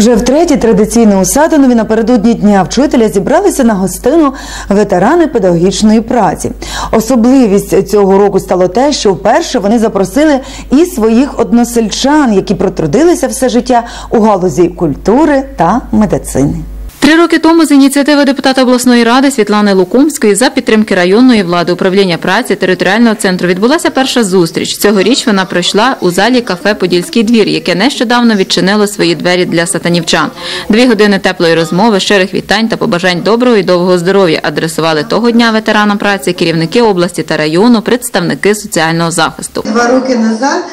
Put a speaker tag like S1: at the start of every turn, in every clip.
S1: Вже втретє традиційно у Сатанові напередодні дня вчителя зібралися на гостину ветерани педагогічної праці. Особливість цього року стало те, що вперше вони запросили і своїх односельчан, які протрудилися все життя у галузі культури та медицини.
S2: Три роки тому з ініціативи депутата обласної ради Світлани Лукомської за підтримки районної влади управління праці територіального центру відбулася перша зустріч. Цьогоріч вона пройшла у залі кафе Подільський двір, яке нещодавно відчинило свої двері для сатанівчан. Дві години теплої розмови, щирих вітань та побажань доброго і довгого здоров'я адресували того дня ветеранам праці, керівники області та району, представники соціального захисту.
S3: Два роки назад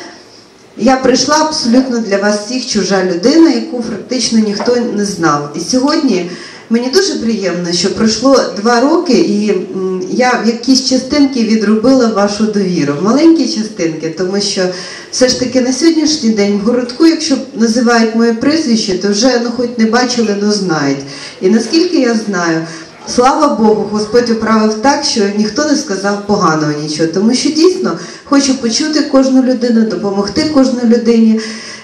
S3: я прийшла абсолютно для вас всіх чужа людина, яку практично ніхто не знав. І сьогодні мені дуже приємно, що пройшло два роки, і я в якісь частинки відробила вашу довіру. Маленькі частинки, тому що все ж таки на сьогоднішній день в городку, якщо називають моє прізвище, то вже ну хоч не бачили, но знають. І наскільки я знаю. Слава Богу, Господь управив так, що ніхто не сказав поганого нічого. Тому що дійсно хочу почути кожну людину, допомогти кожній людині.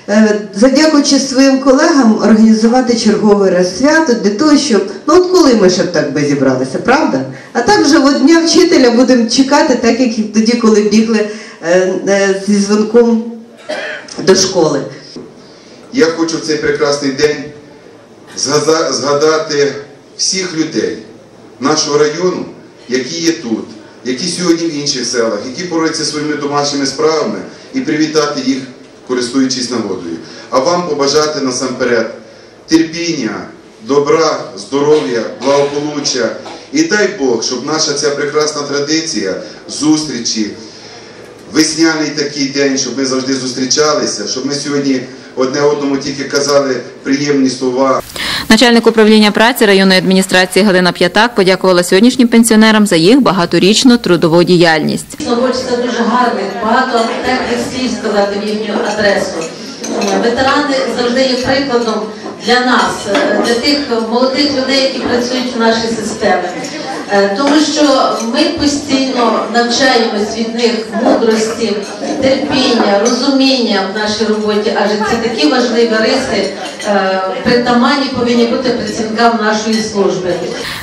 S3: Е, Задякуючи своїм колегам, організувати черговий раз свято для того, щоб ну от коли ми ще б так би зібралися, правда? А так вже от дня вчителя будемо чекати, так як і тоді, коли бігли е, е, зі дзвонком до школи.
S4: Я хочу в цей прекрасний день згадати всіх людей нашого району, які є тут, які сьогодні в інших селах, які борються своїми домашніми справами, і привітати їх, користуючись нагодою. А вам побажати насамперед терпіння, добра, здоров'я, благополуччя. І дай Бог, щоб наша ця прекрасна традиція зустрічі, весняний такий день, щоб ми завжди зустрічалися, щоб ми сьогодні одне одному тільки казали приємні слова.
S2: Начальник управління праці районної адміністрації Галина П'ятак подякувала сьогоднішнім пенсіонерам за їх багаторічну трудову діяльність.
S5: Дійсно, дуже гарний, багато теплих слів сказати в їхню адресу. Е, Ветерани завжди є прикладом для нас, е, для тих молодих людей, які працюють в нашій системі. Е, Тому що ми постійно навчаємось від них мудрості, терпіння, розуміння в нашій роботі, адже це такі важливі риси е, притаманні повинні бути працівникам нашої служби.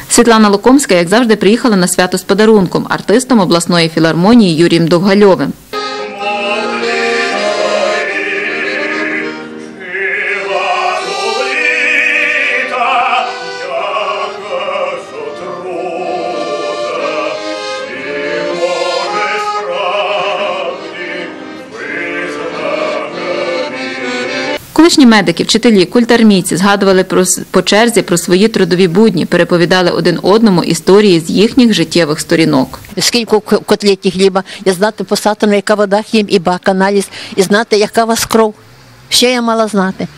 S2: Світлана Лукомська, як завжди, приїхала на свято з подарунком артистом обласної філармонії Юрієм Довгальовим. Колишні медики, вчителі, культармійці згадували про по черзі про свої трудові будні, переповідали один одному історії з їхніх життєвих сторінок.
S6: скільки в котлеті хліба, і знати посатану, яка вода хім, і бак аналіз, і знати, яка вас кров. Ще я мала знати.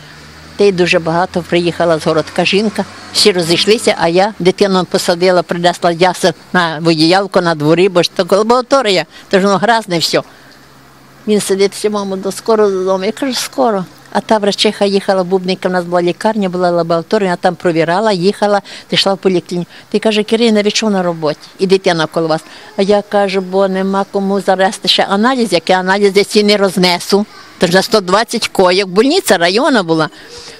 S6: Та й дуже багато приїхала з городка жінка, всі розійшлися, а я дитину посадила, принесла ясен на водіялку на дворі, бо ж то лабораторія, то ж воно гразне все. Він сидить, мамо, до скоро додому. Я кажу, скоро. А та врачиха їхала, бубника, в нас була лікарня, була лабораторія, вона там провірала, їхала, ти йшла в поліклініку. Ти каже, Кирина, ви що на роботі? І дитина коло вас. А я кажу, бо нема кому зарести ще аналіз, який аналіз я не рознесу. Тож на 120 коїв, больниця району була.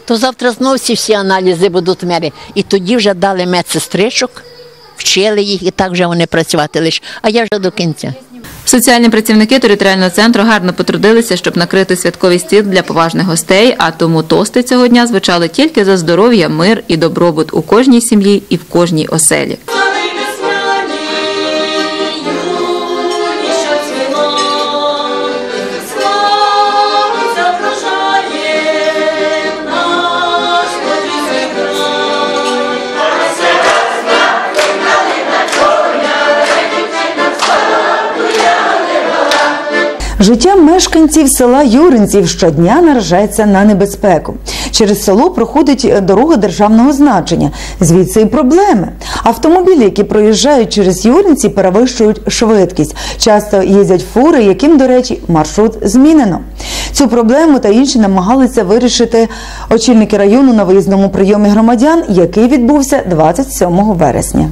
S6: То завтра знову всі, всі аналізи будуть мери. І тоді вже дали медсестричок, вчили їх, і так вже вони працювати лише. А я вже до кінця.
S2: Соціальні працівники територіального центру гарно потрудилися, щоб накрити святковий стіл для поважних гостей, а тому тости цього дня звучали тільки за здоров'я, мир і добробут у кожній сім'ї і в кожній оселі.
S1: Життя мешканців села Юринців щодня наражається на небезпеку. Через село проходить е, дорога державного значення. Звідси і проблеми. Автомобілі, які проїжджають через Юринці, перевищують швидкість. Часто їздять фури, яким, до речі, маршрут змінено. Цю проблему та інші намагалися вирішити очільники району на виїзному прийомі громадян, який відбувся 27 вересня.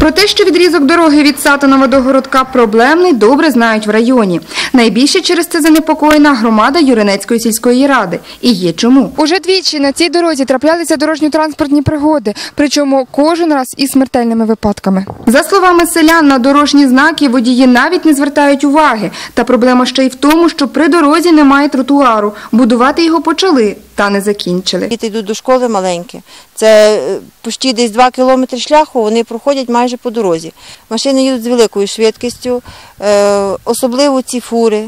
S7: Про те, що відрізок дороги від Сатанова до городка проблемний, добре знають в районі. Найбільше через це занепокоєна громада Юринецької сільської ради. І є чому. Уже двічі на цій дорозі траплялися дорожньо-транспортні пригоди, причому кожен раз із смертельними випадками. За словами селян, на дорожні знаки водії навіть не звертають уваги. Та проблема ще й в тому, що при дорозі немає тротуару. Будувати його почали, та не закінчили.
S8: Діти йдуть до школи маленькі. Це е, почти десь 2 кілометри шляху, вони проходять майже по дорозі. Машини їдуть з великою швидкістю, е, особливо ці фури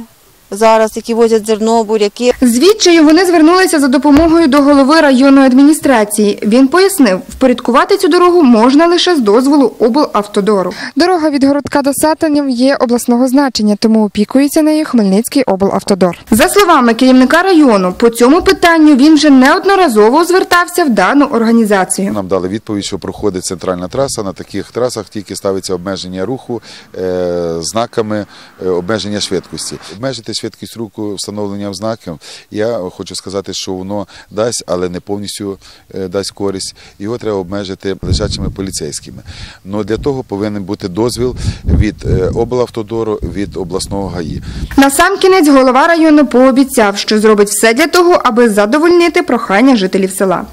S8: зараз, які возять зерно, буряки.
S7: З відчаю вони звернулися за допомогою до голови районної адміністрації. Він пояснив, впорядкувати цю дорогу можна лише з дозволу облавтодору. Дорога від городка до Сатанів є обласного значення, тому опікується нею Хмельницький облавтодор. За словами керівника району, по цьому питанню він вже неодноразово звертався в дану організацію.
S9: Нам дали відповідь, що проходить центральна траса. На таких трасах тільки ставиться обмеження руху е, знаками е, обмеження швидкості. Обмежити швидкість руху встановленням знаків. Я хочу сказати, що воно дасть, але не повністю е, дасть користь. Його треба обмежити лежачими поліцейськими. Но для того повинен бути дозвіл від е, облавтодору, від обласного ГАІ.
S7: Насамкінець голова району пообіцяв, що зробить все для того, аби задовольнити прохання жителів села.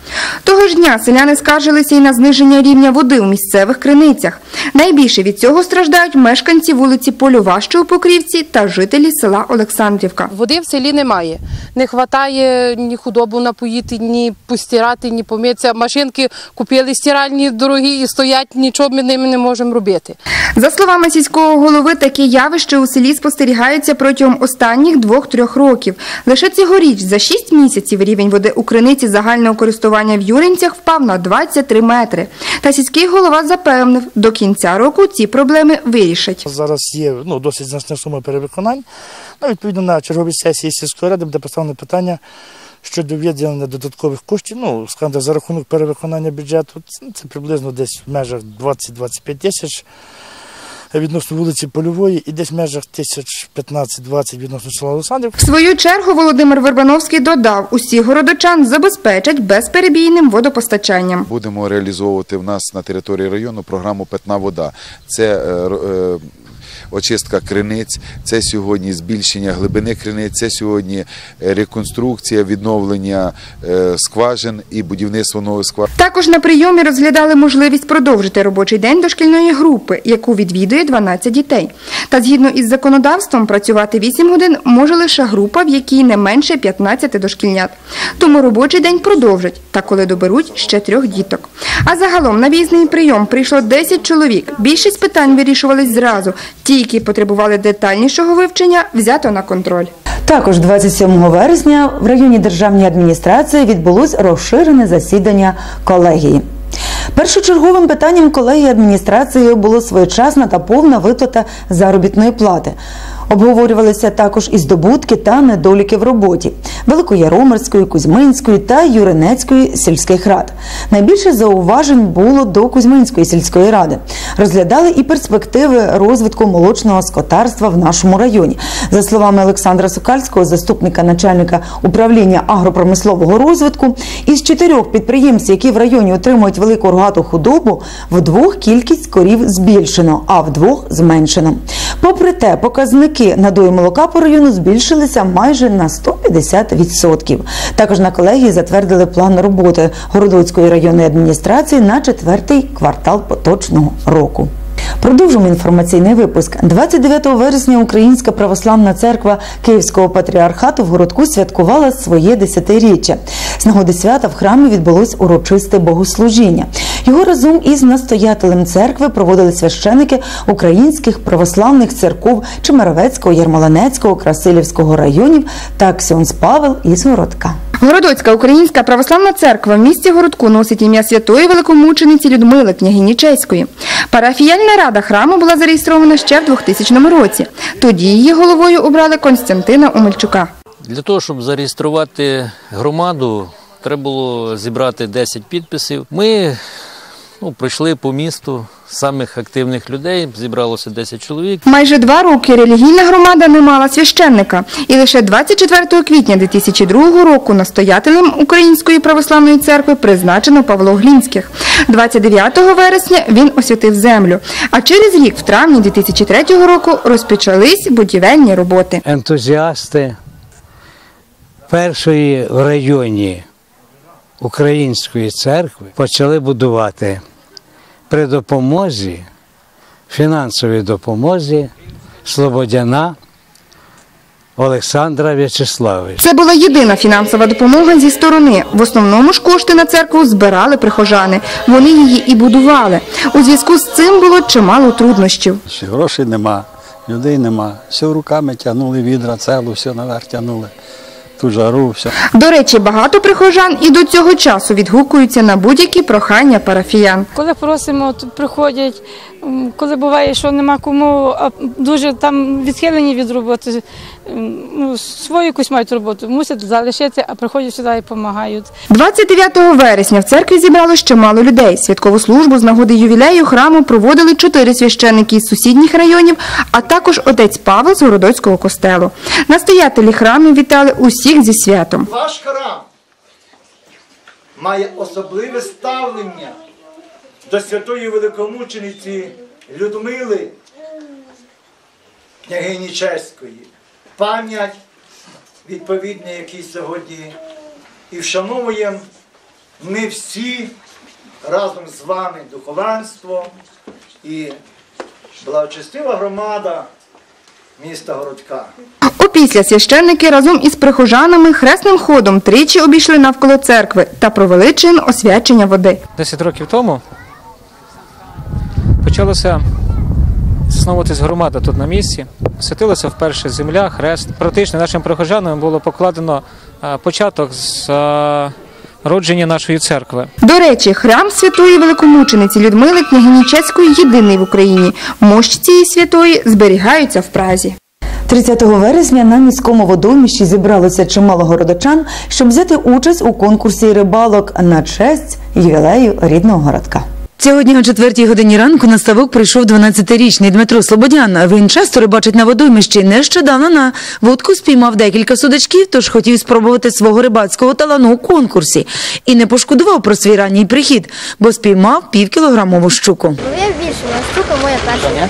S7: Того ж дня селяни скаржилися і на зниження рівня води у місцевих криницях. Найбільше від цього страждають мешканці вулиці Польова, що у Покрівці, та жителі села Олександрівка.
S10: Води в селі немає. Не вистачає ні худобу напоїти, ні постирати, ні помитися. Машинки купили стиральні дорогі і стоять, нічого ми ними не можемо робити.
S7: За словами сільського голови, такі явища у селі спостерігаються протягом останніх двох-трьох років. Лише цьогоріч за шість місяців рівень води у криниці загального користування в Юринцях впав на 23 метри. Та сільський голова запевнив, до кінця року ці проблеми вирішать.
S11: Зараз є ну, досить значна сума перевиконань. Ну, відповідно, на черговій сесії сільської ради буде поставлено питання щодо виділення додаткових коштів. Ну, скажімо, за рахунок перевиконання бюджету. Це, це приблизно десь в межах 20-25 тисяч відносно вулиці Польової і десь в межах тисяч 15-20 відносно села Олександрів.
S7: В свою чергу Володимир Вербановський додав, усіх городочан забезпечать безперебійним водопостачанням.
S9: Будемо реалізовувати в нас на території району програму Питна вода. Це е, е, очистка криниць, це сьогодні збільшення глибини криниць, це сьогодні е, реконструкція, відновлення е, скважин і будівництво нових скважин.
S7: Також на прийомі розглядали можливість продовжити робочий день дошкільної групи, яку відвідує 12 дітей. Та згідно із законодавством працювати 8 годин може лише група, в якій не менше 15 дошкільнят. Тому робочий день продовжать, та коли доберуть ще трьох діток. А загалом на в'їзний прийом прийшло 10 чоловік. Більшість питань вирішувались зразу. Ті, які потребували детальнішого вивчення, взято на контроль.
S1: Також 27 вересня в районі державної адміністрації відбулось розширене засідання колегії. Першочерговим питанням колегії адміністрації було своєчасна та повна виплата заробітної плати. Обговорювалися також і здобутки та недоліки в роботі Великояромирської, Кузьминської та Юринецької сільських рад. Найбільше зауважень було до Кузьминської сільської ради. Розглядали і перспективи розвитку молочного скотарства в нашому районі. За словами Олександра Сокальського, заступника начальника управління агропромислового розвитку, із чотирьох підприємств, які в районі отримують велику рогату худобу, вдвох кількість корів збільшено, а вдвох зменшено. Попри те, показники надою молока по району збільшилися майже на 150%. Також на колегії затвердили план роботи Городоцької районної адміністрації на четвертий квартал поточного року. Продовжимо інформаційний випуск. 29 вересня Українська православна церква Київського патріархату в городку святкувала своє десятиріччя. З нагоди свята в храмі відбулось урочисте богослужіння. Його разом із настоятелем церкви проводили священики українських православних церков Чемеровецького, Ярмолинецького, Красилівського районів та Ксьонс Павел із Городка.
S7: Городоцька українська православна церква в місті Городку носить ім'я святої великомучениці Людмили княгині Чеської. Парафіяльна рада храму була зареєстрована ще в 2000 році. Тоді її головою обрали Константина Омельчука.
S12: Для того, щоб зареєструвати громаду, треба було зібрати 10 підписів. Ми ну, прийшли по місту самих активних людей, зібралося 10 чоловік.
S7: Майже два роки релігійна громада не мала священника, і лише 24 квітня 2002 року настоятелем Української православної церкви призначено Павло Глінських. 29 вересня він освятив землю. А через рік, в травні 2003 року, розпочались будівельні роботи.
S13: ентузіасти першої в районі Української церкви почали будувати при допомозі, фінансовій допомозі Слободяна Олександра В'ячеславовича.
S7: Це була єдина фінансова допомога зі сторони. В основному ж кошти на церкву збирали прихожани. Вони її і будували. У зв'язку з цим було чимало труднощів.
S14: Грошей нема, людей нема. Все руками тягнули відра, цеглу, все наверх тягнули. Ту жару, все.
S7: До речі, багато прихожан і до цього часу відгукуються на будь-які прохання парафіян.
S15: Коли просимо, то приходять. Коли буває, що нема кому, а дуже там відхилені від роботи, ну, свою якусь мають роботу, мусять залишити, а приходять сюди і допомагають.
S7: 29 вересня в церкві зібралось чимало людей. Святкову службу з нагоди ювілею храму проводили чотири священники із сусідніх районів, а також отець Павло з Городоцького костелу. Настоятелі храмів вітали усіх зі святом.
S16: Ваш храм має особливе ставлення до святої великомучениці Людмили, княгині Чеської, пам'ять, відповідна, якій сьогодні і вшановуємо ми всі разом з вами духовенство і благочестива громада міста Городка.
S7: Опісля священники разом із прихожанами хресним ходом тричі обійшли навколо церкви та провели чин освячення води.
S17: 10 років тому почалося засновуватись громада тут на місці. Святилася вперше земля, хрест. Практично нашим прихожанам було покладено е, початок з е, родження нашої церкви.
S7: До речі, храм святої великомучениці Людмили княгині Чеської єдиний в Україні. Мощі цієї святої зберігаються в Празі.
S1: 30 вересня на міському водоміщі зібралося чимало городочан, щоб взяти участь у конкурсі рибалок на честь ювілею рідного городка. Сьогодні о 4 годині ранку на ставок прийшов 12-річний Дмитро Слободян. Він часто рибачить на водоймищі. Нещодавно на вудку спіймав декілька судачків, тож хотів спробувати свого рибацького талану у конкурсі. І не пошкодував про свій ранній прихід, бо спіймав півкілограмову щуку.
S18: Ну, я більше, а штука моя перша.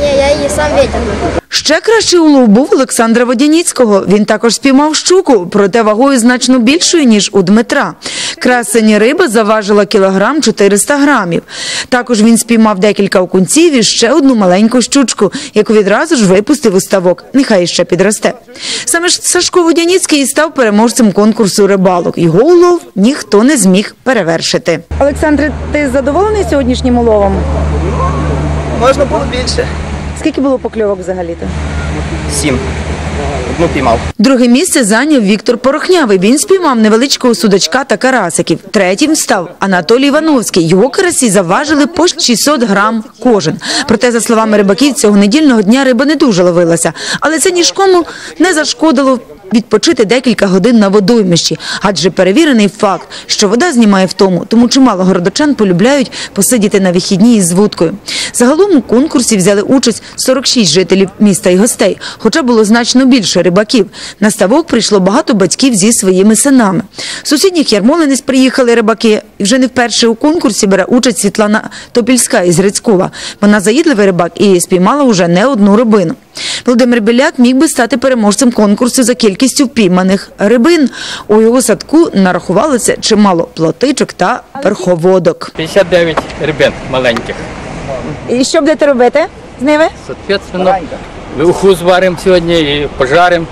S18: Ні, я її сам витягнув.
S1: Ще кращий улов був Олександра Водяніцького. Він також спіймав щуку, проте вагою значно більшою, ніж у Дмитра. Красені риба заважила кілограм 400 грамів. Також він спіймав декілька окунців і ще одну маленьку щучку, яку відразу ж випустив у ставок. Нехай ще підросте. Саме ж Сашко Водяніцький і став переможцем конкурсу рибалок. Його улов ніхто не зміг перевершити. Олександре, ти задоволений сьогоднішнім уловом?
S19: Можна було більше.
S1: Скільки було покльовок взагалі-то?
S19: Сім. Одну піймав.
S1: Друге місце зайняв Віктор Порохнявий. Він спіймав невеличкого судачка та карасиків. Третім став Анатолій Івановський. Його карасі заважили по 600 грам кожен. Проте, за словами рибаків, цього недільного дня риба не дуже ловилася. Але це ніж кому не зашкодило відпочити декілька годин на водоймищі. Адже перевірений факт, що вода знімає втому, тому чимало городочан полюбляють посидіти на вихідні із вудкою. Загалом у конкурсі взяли участь 46 жителів міста і гостей, хоча було значно більше рибаків. На ставок прийшло багато батьків зі своїми синами. З сусідніх Ярмолинець приїхали рибаки. Вже не вперше у конкурсі бере участь Світлана Топільська із Грицькова. Вона заїдливий рибак і спіймала уже не одну рибину. Володимир Біляк міг би стати переможцем конкурсу за кількістю впійманих рибин. У його садку нарахувалося чимало плотичок та верховодок.
S19: 59 рибин маленьких.
S1: І що будете робити з ними?
S19: Соответственно, уху зваримо сьогодні і пожаримо.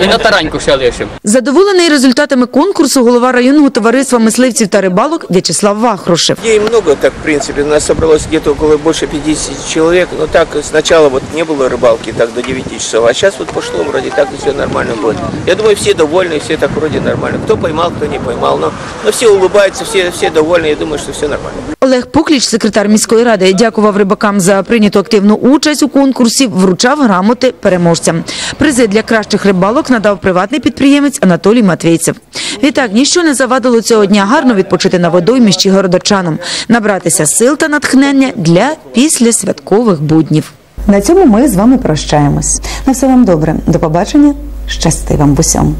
S19: І на тараньку ще лишимо.
S1: Задоволений результатами конкурсу голова районного товариства мисливців та рибалок В'ячеслав Вахрушев.
S20: Людей много так, в принципе. У нас собралось где-то около больше 50 человек. Но так сначала вот не было рыбалки так до 9 часов, а сейчас вот пошло вроде так и все нормально будет. Я думаю, все довольны, все так вроде нормально. Кто поймал, кто не поймал. Но, но все улыбаются, все, все довольны. Я думаю, что все нормально.
S1: Олег Пукліч, секретар міської ради, дякував рибакам за прийняту активну участь у конкурсі, вручав грамоти переможцям. Призи для кращих рибалок надав приватний підприємець Анатолій Матвійцев. Відтак, ніщо не завадило цього дня гарно відпочити на водоймищі городочанам, набратися сил та натхнення для післясвяткових буднів. На цьому ми з вами прощаємось. На все вам добре. До побачення. Щасти вам в усьому.